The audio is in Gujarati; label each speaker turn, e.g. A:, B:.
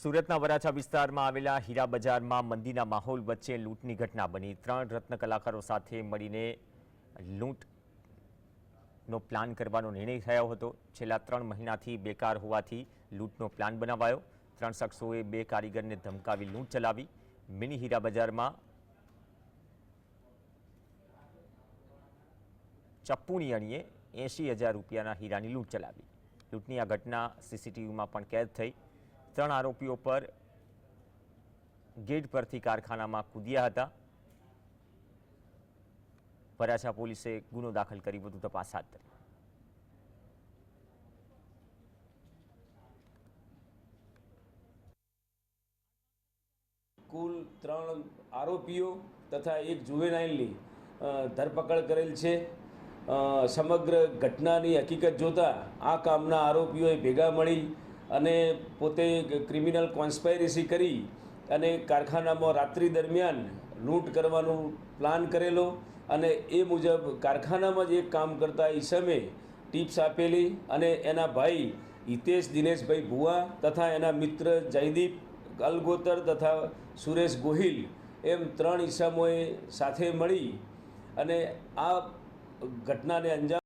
A: સુરતના વરાછા વિસ્તારમાં આવેલા હીરા બજારમાં મંદીના માહોલ વચ્ચે લૂંટની ઘટના બની. ત્રણ રત્ન કલાકારો સાથે મળીને લૂંટનો પ્લાન કરવાનો નિર્ણય થયો હતો. છેલ્લા ત્રણ મહિનાથી બેકાર હોવાથી લૂંટનો પ્લાન બનાવાયો. ત્રણ શખ્સોએ બે કારીગરને ધમકાવી લૂંટ ચલાવી. મિની હીરા બજારમાં ચપ્પુની અણીએ એંશી હજાર રૂપિયાના હીરાની લૂંટ ચલાવી. લૂંટની આ ઘટના સીસીટીવીમાં પણ કેદ થઈ. ત્રણ આરોપીઓ પર ગેટ પરથી કારખાનામાં કૂદ્યા હતા. વરાછા પોલીસે ગુનો દાખલ કરી વધુ તપાસ હાથ ધરી.
B: કુલ ત્રણ આરોપીઓ તથા એક જુવેનાઇલની ધરપકડ કરેલ છે. સમગ્ર ઘટનાની હકીકત જોતા આ કામના આરોપીઓએ ભેગા મળી અને પોતે ક્રિમિનલ કોન્સ્પાયરેસી કરી અને કારખાનામાં રાત્રિ દરમિયાન લૂંટ કરવાનું પ્લાન કરેલો અને એ મુજબ કારખાનામાં જ એક કામ કરતા ઈસમે ટિપ્સ આપેલી અને એના ભાઈ હિતેશ દિનેશભાઈ ભુવા તથા એના મિત્ર જયદીપ અલગોતર તથા સુરેશ ગોહિલ એમ ત્રણ ઈસમોએ સાથે મળી અને આ ઘટનાને અંજામ